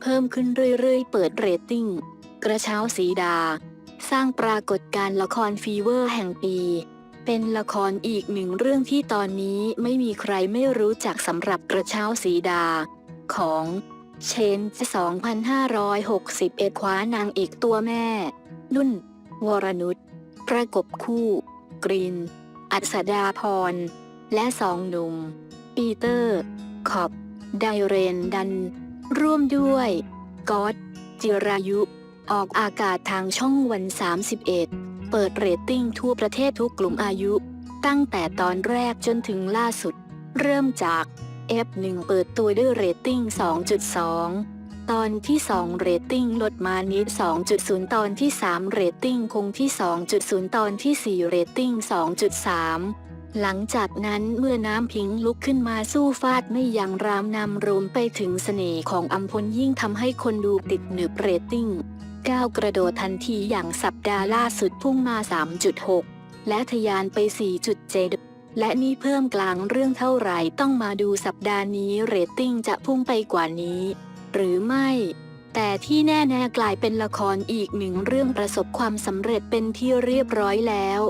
เพิ่มขึ้นเรื่อยๆ เปิดเรตติ้ง กระเช้าสีดา สร้างปรากฏการณ์ละครฟีเวอร์แห่งปี เป็นละครอีกหนึ่งเรื่องที่ตอนนี้ไม่มีใครไม่รู้จักสำหรับกระเช้าสีดา ของเชน 2561 คว้านางเอกตัวแม่ นุ่น วรนุชประกบคู่ กรีน อัศดาพร และสองหนุ่ม ปีเตอร์ ขอบ ไดเรนดัน ร่วมด้วยก๊อตจิรายุ ออกอากาศทางช่องวัน 31 เปิดเรตติ้งทั่วประเทศทุกกลุ่มอายุ ตั้งแต่ตอนแรกจนถึงล่าสุด เริ่มจาก F1 เปิดตัวด้วยเรตติ้ง 2.2 ตอนที่ 2 เรตติ้งลดมานิด 2.0 ตอนที่ 3 เรตติ้งคงที่ 2.0 ตอนที่ 4 เรตติ้ง 2.3 หลังจากนั้นเมื่อน้ำพิงลุกขึ้นมาสู้ฟาดไม่ยั้งรามนำรวมไปถึงเสน่ห์ของอัมพลยิ่งทำให้คนดูติดหนึบเรตติ้งก้าวกระโดดทันทีอย่างสัปดาห์ล่าสุดพุ่งมา 3.6 และทะยานไป 4.7 และนี่เพิ่มกลางเรื่องเท่าไหร่ต้องมาดูสัปดาห์นี้เรตติ้งจะพุ่งไปกว่านี้ หรือไม่ แต่ที่แน่ๆกลายเป็นละครอีกหนึ่งเรื่องประสบความสำเร็จเป็นที่เรียบร้อยแล้ว